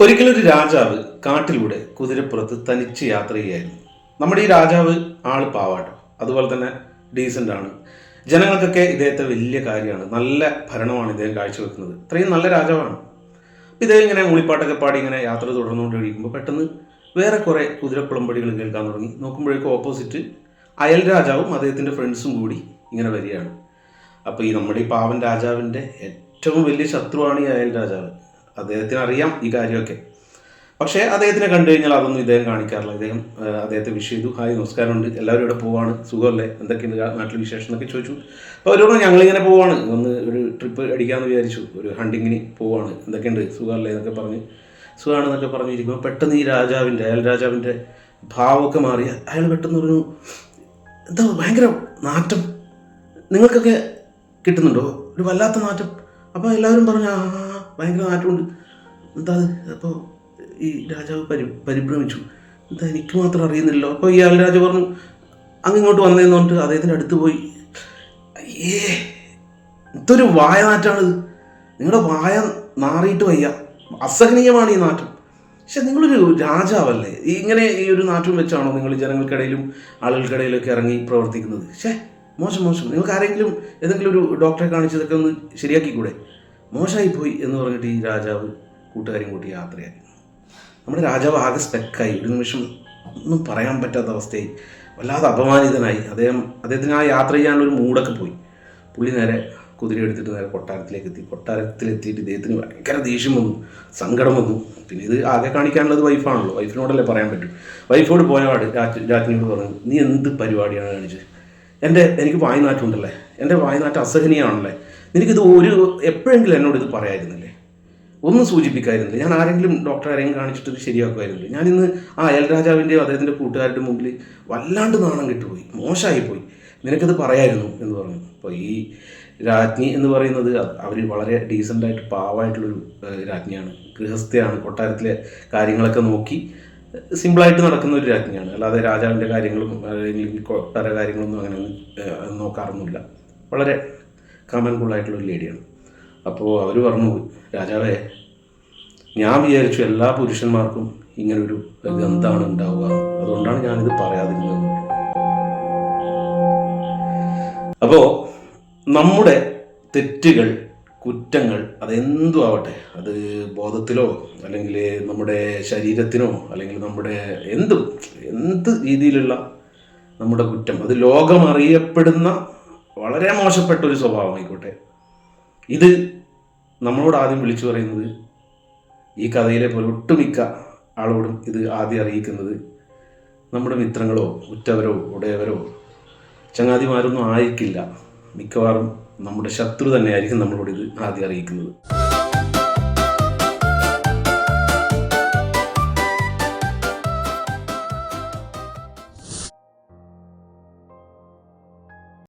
ഒരിക്കലൊരു രാജാവ് കാട്ടിലൂടെ കുതിരപ്പുറത്ത് തനിച്ച് യാത്ര ചെയ്യായിരുന്നു നമ്മുടെ ഈ രാജാവ് ആൾ പാവാട്ടോ അതുപോലെ തന്നെ ഡീസന്റ് ആണ്. ജനങ്ങൾക്കൊക്കെ ഇദ്ദേഹത്തെ വലിയ കാര്യമാണ് നല്ല ഭരണമാണ് ഇദ്ദേഹം കാഴ്ചവെക്കുന്നത്. ഇത്രയും നല്ല രാജാവാണ്. ഇദ്ദേഹം ഇങ്ങനെ മൂളിപ്പാട്ടൊക്കെ പാടി ഇങ്ങനെ യാത്ര തുടർന്നുകൊണ്ടിരിക്കുമ്പോൾ പെട്ടെന്ന് വേറെ കുറേ കുതിരക്കുളമ്പടികൾ കേൾക്കാൻ തുടങ്ങി. നോക്കുമ്പോഴേക്കും ഓപ്പോസിറ്റ് അയൽ രാജാവും അദ്ദേഹത്തിന്റെ ഫ്രണ്ട്സും കൂടി ഇങ്ങനെ വരികയാണ്. അപ്പോൾ ഈ നമ്മുടെ ഈ പാവൻ രാജാവിന്റെ ഏറ്റവും വലിയ ശത്രുവാണ് ഈ അയൽ രാജാവ്. അദ്ദേഹത്തിന് അറിയാം ഈ കാര്യമൊക്കെ. പക്ഷേ അദ്ദേഹത്തിനെ കണ്ടു കഴിഞ്ഞാൽ അതൊന്നും ഇദ്ദേഹം കാണിക്കാറില്ല. ഇദ്ദേഹം അദ്ദേഹത്തെ വിഷ് ചെയ്തു. ഹായ് നമസ്കാരമുണ്ട്. എല്ലാവരും ഇവിടെ പോവാണ്. സുഖമല്ലേ? എന്തൊക്കെയുണ്ട് നാട്ടിൽ വിശേഷം എന്നൊക്കെ ചോദിച്ചു. അപ്പോൾ അവരോട് ഞങ്ങളിങ്ങനെ പോവാണ്. ഒന്ന് ഒരു ട്രിപ്പ് അടിക്കാമെന്ന് വിചാരിച്ചു. ഒരു ഹണ്ടിങ്ങിന് പോവാണ്. എന്തൊക്കെയുണ്ട്? സുഖമല്ലേ? എന്നൊക്കെ പറഞ്ഞ്. സുഖമാണെന്നൊക്കെ പറഞ്ഞിരിക്കുമ്പോൾ പെട്ടെന്ന് ഈ രാജാവിന്റെ അയൽ രാജാവിന്റെ ഭാവമൊക്കെ മാറി. അയാൾ പെട്ടെന്ന് പറഞ്ഞു എന്താ ഭയങ്കര നാറ്റം. നിങ്ങൾക്കൊക്കെ കിട്ടുന്നുണ്ടോ? ഒരു വല്ലാത്ത നാറ്റം. അപ്പോൾ എല്ലാവരും പറഞ്ഞു ആ, ഭയങ്കര നാറ്റമുണ്ട് എന്താ അപ്പോൾ ഈ രാജാവ് പരി പരിഭ്രമിച്ചു. എന്താ എനിക്ക് മാത്രം അറിയുന്നില്ലല്ലോ. അപ്പോൾ ഈ രാജാവ് പറഞ്ഞു അങ്ങ് ഇങ്ങോട്ട് വന്നതെന്ന് പറഞ്ഞിട്ട് അദ്ദേഹത്തിന്റെ അടുത്ത് പോയി. അയ്യേ ഇതൊരു വായ നാറ്റാണിത്. നിങ്ങളുടെ വായ നാറിയിട്ട് വയ്യ. അസഹനീയമാണ് ഈ നാറ്റം. പക്ഷെ നിങ്ങളൊരു രാജാവല്ലേ? ഇങ്ങനെ ഈ ഒരു നാറ്റം വെച്ചാണോ നിങ്ങൾ ജനങ്ങൾക്കിടയിലും ആളുകൾക്കിടയിലൊക്കെ ഇറങ്ങി പ്രവർത്തിക്കുന്നത്? പക്ഷേ മോശം മോശം. നിങ്ങൾക്ക് ആരെങ്കിലും ഏതെങ്കിലും ഒരു ഡോക്ടറെ കാണിച്ചതൊക്കെ ഒന്ന് ശരിയാക്കിക്കൂടെ? മോശമായി പോയി എന്ന് പറഞ്ഞിട്ട് ഈ രാജാവ് കൂട്ടുകാരും കൂട്ടി യാത്രയായി. നമ്മുടെ രാജാവ് ആകെ സ്പെക്കായി ഒരു നിമിഷം ഒന്നും പറയാൻ പറ്റാത്ത അവസ്ഥയായി. വല്ലാതെ അപമാനിതനായി. അദ്ദേഹം അദ്ദേഹത്തിന് ആ യാത്ര ചെയ്യാനുള്ള ഒരു മൂടൊക്കെ പോയി. പുള്ളി നേരെ കുതിര എടുത്തിട്ട് നേരെ കൊട്ടാരത്തിലേക്ക് എത്തി. കൊട്ടാരത്തിലെത്തിയിട്ട് ഇദ്ദേഹത്തിന് ഭയങ്കര ദേഷ്യം വന്നു. സങ്കടം വന്നു. പിന്നെ ഇത് ആകെ കാണിക്കാനുള്ളത് വൈഫാണല്ലോ വൈഫിനോടല്ലേ പറയാൻ പറ്റും. വൈഫോട് പോയവാട് രാജ് രാജ്ഞിയോട് പറഞ്ഞു നീ എന്ത് പരിപാടിയാണ് കാണിച്ചത് എന്റെ എനിക്ക് വായനാട്ടുണ്ടല്ലേ എന്റെ വായനാട്ട് അസഹനീയമാണല്ലേ നിനക്കിത് ഒരു എപ്പോഴെങ്കിലും എന്നോട് ഇത് പറയായിരുന്നില്ലേ ഒന്നും സൂചിപ്പിക്കായിരുന്നില്ല ഞാൻ ആരെങ്കിലും ഡോക്ടറെ ആരെങ്കിലും കാണിച്ചിട്ട് ശരിയാക്കുമായിരുന്നില്ല? ഞാനിന്ന് ആ എൽ രാജാവിന്റെയും അദ്ദേഹത്തിന്റെ കൂട്ടുകാരുടെ മുമ്പിൽ വല്ലാണ്ട് നാണം കിട്ടുപോയി മോശമായിപ്പോയി. നിനക്കത് പറയായിരുന്നു എന്ന് പറഞ്ഞു. അപ്പോൾ ഈ രാജ്ഞി എന്ന് പറയുന്നത് അവർ വളരെ ഡീസന്റായിട്ട് പാവമായിട്ടുള്ളൊരു രാജ്ഞിയാണ്. ഗൃഹസ്ഥയാണ്. കൊട്ടാരത്തിലെ കാര്യങ്ങളൊക്കെ നോക്കി സിമ്പിളായിട്ട് നടക്കുന്ന ഒരു രാജ്ഞിയാണ്. അല്ലാതെ രാജാവിന്റെ കാര്യങ്ങളും അല്ലെങ്കിൽ കൊട്ടാര കാര്യങ്ങളൊന്നും അങ്ങനെ നോക്കാറൊന്നുമില്ല. വളരെ കാമൻ കൂളായിട്ടുള്ള ഒരു ലേഡിയാണ്. അപ്പോൾ അവർ പറഞ്ഞു രാജാവേ ഞാൻ വിചാരിച്ചു എല്ലാ പുരുഷന്മാർക്കും ഇങ്ങനൊരു ഗന്ധമാണ് ഉണ്ടാവുക. അതുകൊണ്ടാണ് ഞാനിത് പറയാതിരുന്നത്. അപ്പോൾ നമ്മുടെ തെറ്റുകൾ കുറ്റങ്ങൾ അതെന്തും ആവട്ടെ അത് ബോധത്തിലോ അല്ലെങ്കിൽ നമ്മുടെ ശരീരത്തിനോ അല്ലെങ്കിൽ നമ്മുടെ എന്തും എന്ത് രീതിയിലുള്ള നമ്മുടെ കുറ്റം അത് ലോകം അറിയപ്പെടുന്ന വളരെ മോശപ്പെട്ട ഒരു സ്വഭാവമായിക്കോട്ടെ. ഇത് നമ്മളോട് ആദ്യം വിളിച്ചു പറയുന്നത് ഈ കഥയിലെ പോലെ ഒട്ടുമിക്ക ആളോടും ഇത് ആദ്യം അറിയിക്കുന്നത് നമ്മുടെ മിത്രങ്ങളോ ഉറ്റവരോ ഉടയവരോ ചങ്ങാതിമാരൊന്നും ആയിരിക്കില്ല. മിക്കവാറും നമ്മുടെ ശത്രു തന്നെയായിരിക്കും നമ്മളോട് ഇത് ആദ്യം അറിയിക്കുന്നത്.